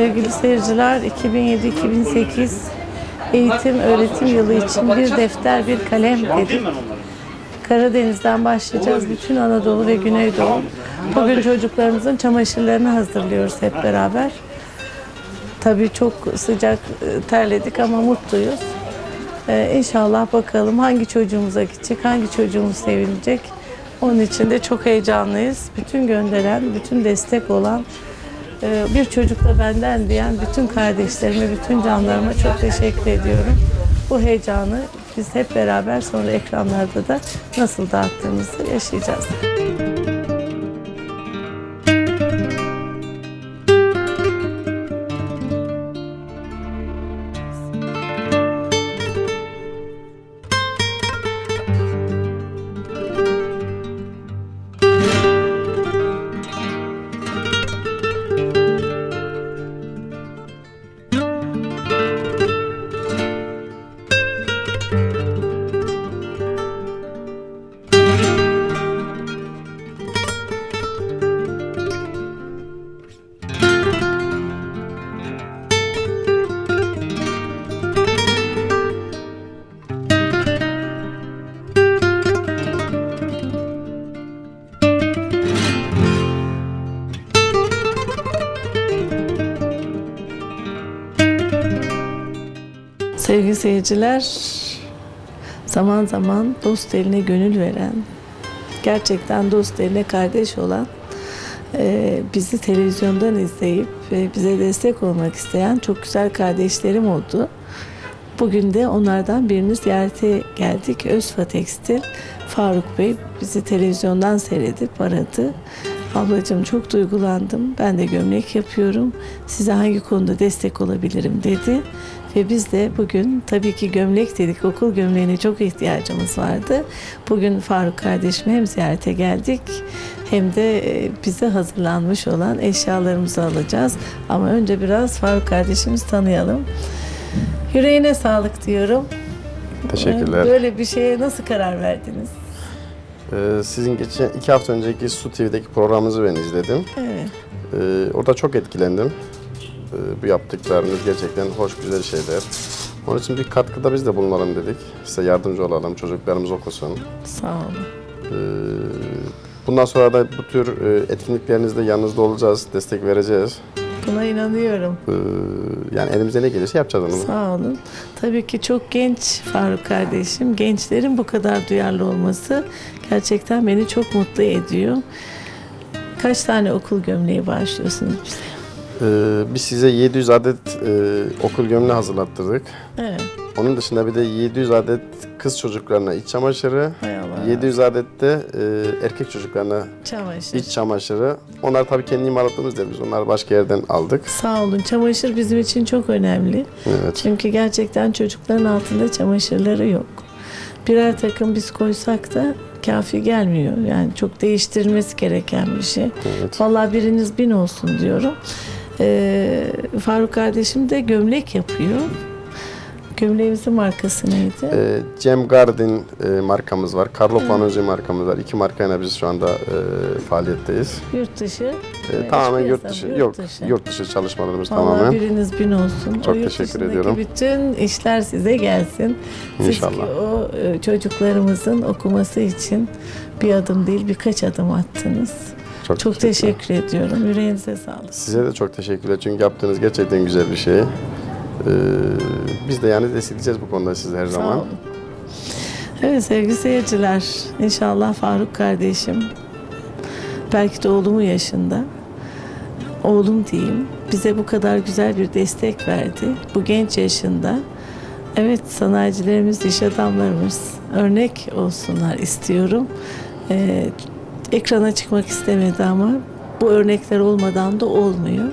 Sevgili seyirciler, 2007-2008 eğitim öğretim yılı için bir defter, bir kalem dedik. Karadeniz'den başlayacağız. Bütün Anadolu ve Güneydoğu. Bugün çocuklarımızın çamaşırlarını hazırlıyoruz hep beraber. Tabii çok sıcak e, terledik ama mutluyuz. Ee, inşallah bakalım hangi çocuğumuza gidecek, hangi çocuğumuz sevinecek. Onun için de çok heyecanlıyız. Bütün gönderen, bütün destek olan, bir çocuk da benden diyen bütün kardeşlerime, bütün canlarıma çok teşekkür ediyorum. Bu heyecanı biz hep beraber sonra ekranlarda da nasıl dağıttığımızı yaşayacağız. Sevgili seyirciler, zaman zaman dost eline gönül veren, gerçekten dost eline kardeş olan, e, bizi televizyondan izleyip e, bize destek olmak isteyen çok güzel kardeşlerim oldu. Bugün de onlardan birini ziyarete geldik. Özfa Tekstil. Faruk Bey bizi televizyondan seyredip aradı. Ablacığım çok duygulandım. Ben de gömlek yapıyorum. Size hangi konuda destek olabilirim dedi. Ve biz de bugün tabii ki gömlek dedik. Okul gömleğine çok ihtiyacımız vardı. Bugün Faruk kardeşimi hem ziyarete geldik hem de e, bize hazırlanmış olan eşyalarımızı alacağız. Ama önce biraz Faruk kardeşimizi tanıyalım. Yüreğine sağlık diyorum. Teşekkürler. Böyle bir şeye nasıl karar verdiniz? Ee, sizin geçen iki hafta önceki Su TV'deki programınızı ben izledim. Evet. Ee, orada çok etkilendim. Bu yaptıklarınız gerçekten hoş güzel şeyler. Onun için bir katkıda biz de bulunalım dedik. Size yardımcı olalım, çocuklarımız okusun. Sağ olun. Ee, bundan sonra da bu tür e, etkinliklerinizde yanınızda olacağız, destek vereceğiz. Buna inanıyorum. Ee, yani elimize ne gelirse yapacağız onu. Sağ olun. Tabii ki çok genç Faruk kardeşim. Gençlerin bu kadar duyarlı olması gerçekten beni çok mutlu ediyor. Kaç tane okul gömleği bağışlıyorsunuz bize? Ee, biz size 700 adet e, okul gömleği hazırlattırdık. Evet. Onun dışında bir de 700 adet kız çocuklarına iç çamaşırı, Hay Allah. 700 adet de e, erkek çocuklarına Çamaşır. iç çamaşırı. Onlar tabii kendi imalatımız değil, biz onları başka yerden aldık. Sağ olun. Çamaşır bizim için çok önemli. Evet. Çünkü gerçekten çocukların altında çamaşırları yok. Birer takım biz koysak da kafi gelmiyor. Yani çok değiştirilmesi gereken bir şey. Evet. Vallahi biriniz bin olsun diyorum. Ee, Faruk kardeşim de gömlek yapıyor. Gömleğimizin markası neydi? Ee, Cem Gardin e, markamız var. Carlo Panozzi markamız var. İki markayla biz şu anda e, faaliyetteyiz. yurt dışı. Ee, tamamen yurt dışı. Yok, yurt dışı çalışmalarımız Vallahi tamamen. biriniz bin olsun. Çok o yurt teşekkür dışındaki ediyorum. bütün işler size gelsin. Siz İnşallah. ki o e, çocuklarımızın okuması için bir adım değil birkaç adım attınız. Çok, Çok teşekkür ediyorum. Yüreğinize sağlık. Size de çok teşekkürler çünkü yaptığınız gerçekten güzel bir şey. Ee, biz de yani destekleyeceğiz bu konuda sizi her Sağ zaman. olun. Evet sevgili seyirciler, inşallah Faruk kardeşim, belki de oğlumun yaşında, oğlum diyeyim, bize bu kadar güzel bir destek verdi. Bu genç yaşında, evet sanayicilerimiz, iş adamlarımız örnek olsunlar istiyorum. Ee, ekrana çıkmak istemedi ama bu örnekler olmadan da olmuyor.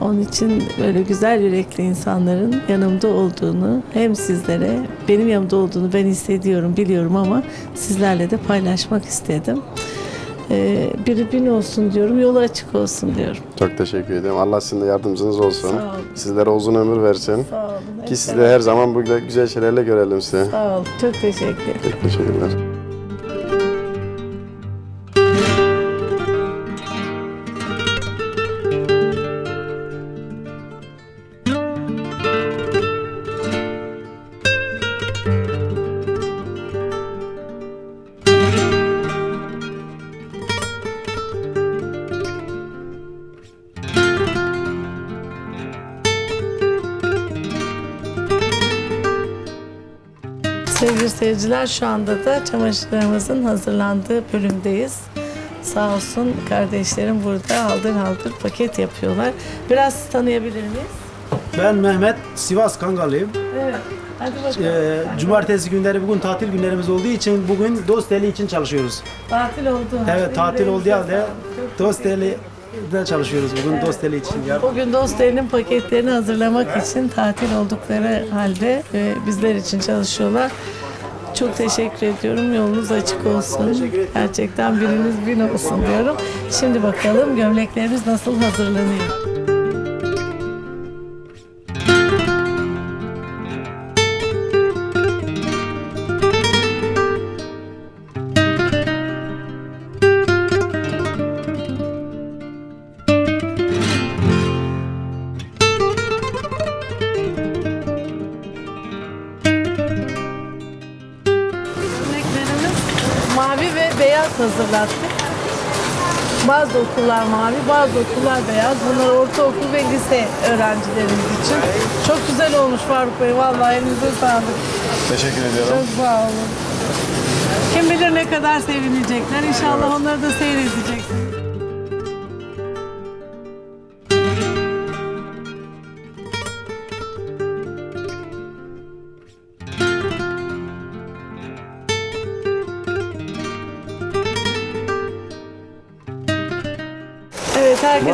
Onun için böyle güzel yürekli insanların yanımda olduğunu hem sizlere benim yanımda olduğunu ben hissediyorum biliyorum ama sizlerle de paylaşmak istedim. Ee, biri bin olsun diyorum yolu açık olsun diyorum. Çok teşekkür ederim. Allah sizin de yardımcınız olsun. Sağ olun. Sizlere uzun ömür versin. Sağ olun. Ki siz de her zaman bu güzel- güzel şeylerle görelim sizi. Sağ olun. Çok teşekkür ederim. Çok teşekkürler. Sevgili seyirciler şu anda da çamaşırlarımızın hazırlandığı bölümdeyiz. Sağ olsun kardeşlerim burada haldır haldır paket yapıyorlar. Biraz tanıyabilir miyiz? Ben Mehmet, Sivas Kangalıyım. Evet. Hadi bakalım. Ee, cumartesi günleri bugün tatil günlerimiz olduğu için bugün Dosteli için çalışıyoruz. Tatil oldu. Evet tatil olduğu halde teşekkür Dosteli'de çalışıyoruz bugün Dosteli için. Bugün Dosteli'nin paketlerini hazırlamak için tatil oldukları halde e, bizler için çalışıyorlar. Çok teşekkür ediyorum. Yolunuz açık olsun. Gerçekten biriniz bin olsun diyorum. Şimdi bakalım gömleklerimiz nasıl hazırlanıyor. Bazı okullar mavi, bazı okullar beyaz. Bunlar ortaokul ve lise öğrencilerimiz için. Çok güzel olmuş Faruk Bey. Vallahi elinize sağlık. Teşekkür ediyorum. Çok sağ olun. Kim bilir ne kadar sevinecekler. İnşallah onları da seyredeceksiniz.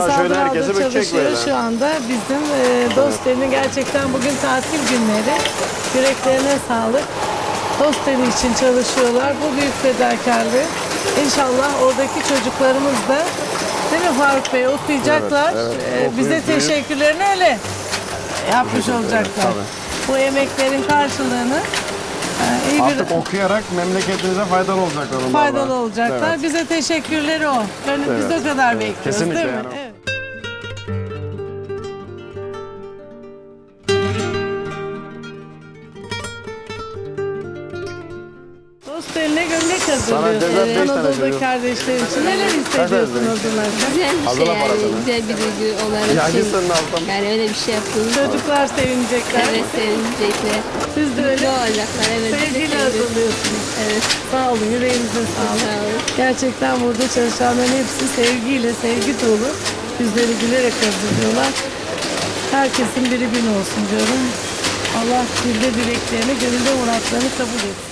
Ulan şöyle aldı herkese çalışıyor. böyle. Şu anda bizim e, Dosteli'nin gerçekten bugün tatil günleri. Yüreklerine sağlık. Dosteli için çalışıyorlar. Bu büyük fedakarlığı. İnşallah oradaki çocuklarımız da değil mi Faruk Bey okuyacaklar. Evet, evet. E, Okuyup bize büyüyüp- teşekkürlerini öyle yapmış olacaklar. Bu emeklerin karşılığını e, iyi bir Artık okuyarak memleketinize faydalı olacaklar onlarla. faydalı olacaklar. Evet. Bize teşekkürleri o. Yani Biz Evet, o kadar evet. bekliyoruz Kesinlikle değil mi? yani. Evet. Dost eline gömlek hazırlıyorsun. ceza beş tane Anadolu'daki veriyorum. kardeşlerim için. Neler hissediyorsun zaman? Güzel bir şey yani. Güzel bir duygu olarak. Ya şey-? Yani öyle bir şey yaptığımız Çocuklar sevinecekler. Evet sevinecekler. Siz de öyle olacaklar. Evet. sevgiyle hazırlıyorsunuz. Evet. Sağ olun, yüreğinize sağlık. Sağ olun. Gerçekten burada çalışanların hepsi sevgiyle, sevgi dolu. Yüzleri gülerek hazırlıyorlar. Herkesin biri bin olsun diyorum. Allah dilde dileklerini, gönülde muratlarını kabul etsin.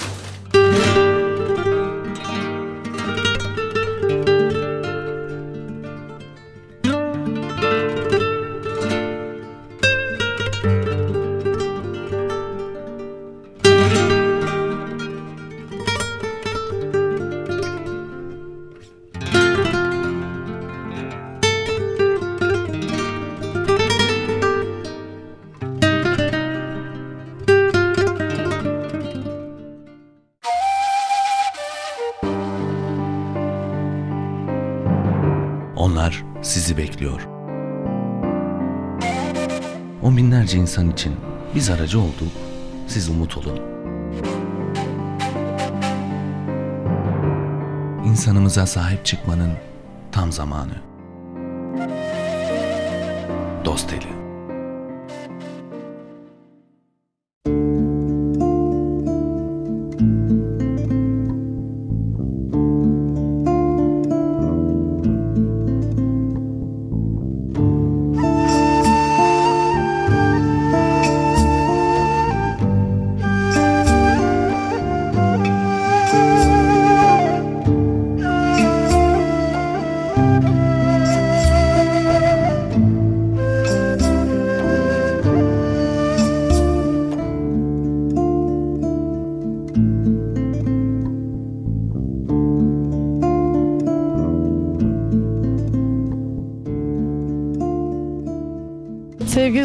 Binlerce insan için biz aracı olduk, siz umut olun. İnsanımıza sahip çıkmanın tam zamanı. Dosteli. Sevgili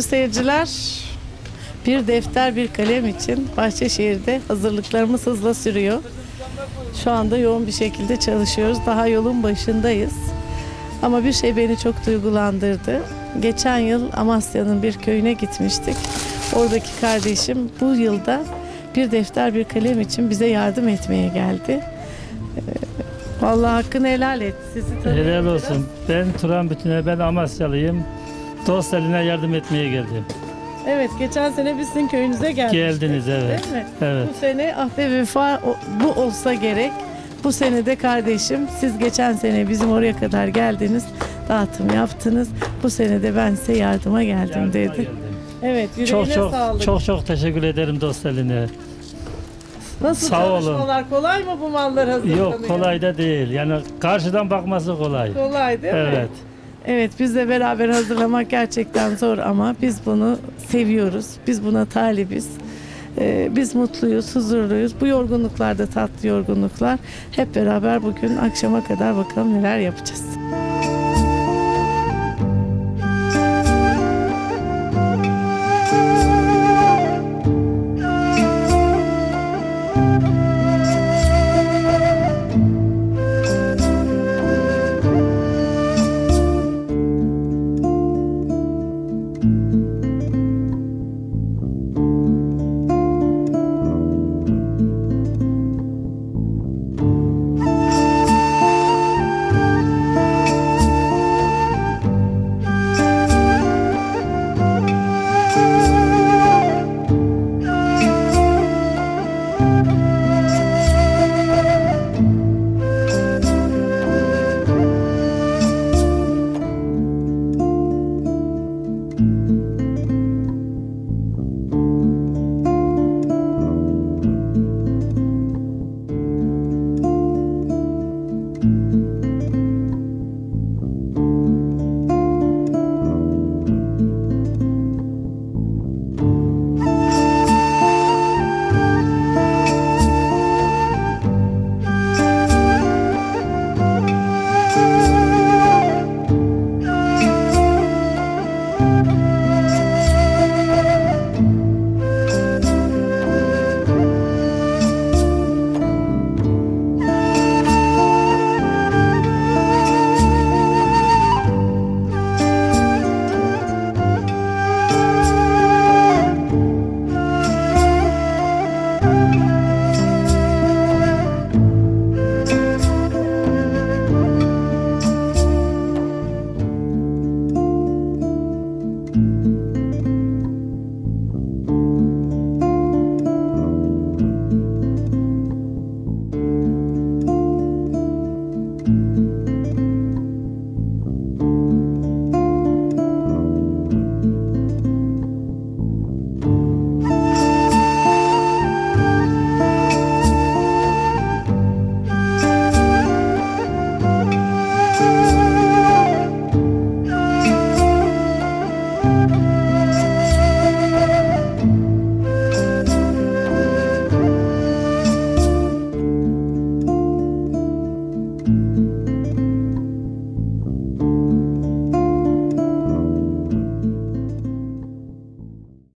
seyirciler, bir defter bir kalem için Bahçeşehir'de hazırlıklarımız hızla sürüyor. Şu anda yoğun bir şekilde çalışıyoruz. Daha yolun başındayız. Ama bir şey beni çok duygulandırdı. Geçen yıl Amasya'nın bir köyüne gitmiştik. Oradaki kardeşim bu yılda bir defter bir kalem için bize yardım etmeye geldi. Ee, Vallahi hakkını helal et. Sizi tanıyorum Helal olsun. Ben Turan Bütüne, ben Amasyalıyım. Dost eline yardım etmeye geldim. Evet, geçen sene biz sizin köyünüze geldik. Geldiniz evet. Değil mi? Evet. Bu sene ah be vefa o- bu olsa gerek. Bu sene de kardeşim siz geçen sene bizim oraya kadar geldiniz. Dağıtım yaptınız. Bu sene de ben size yardıma geldim Yardıma dedi. geldim. Evet yüreğine Çok çok sağlık. çok çok teşekkür ederim dost eline. Nasıl sağ olun. çalışmalar? Kolay mı bu mallar hazırlanıyor? Yok kolay da değil. Yani karşıdan bakması kolay. Kolay değil mi? Evet. Evet bizle beraber hazırlamak gerçekten zor ama biz bunu seviyoruz. Biz buna talibiz. Ee, biz mutluyuz, huzurluyuz. Bu yorgunluklar da tatlı yorgunluklar. Hep beraber bugün akşama kadar bakalım neler yapacağız.